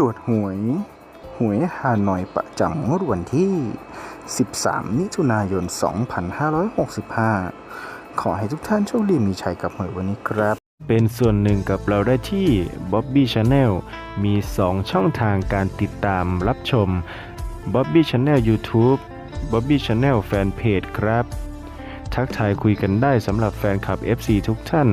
รวจหวย หวยฮานอยประจำงวดวันที่ 13 มิถุนายน 2565 ขอให้ทุกท่านโชคดีมีชัยกับหวยวันนี้ครับ เป็นส่วนหนึ่งกับเราได้ที่ Bobby Channel มี 2 ช่องทางการติดตามรับชม Bobby Channel YouTube Bobby Channel Fanpage ครับ ทักทายคุยกันได้สำหรับแฟนคลับ FC ทุกท่าน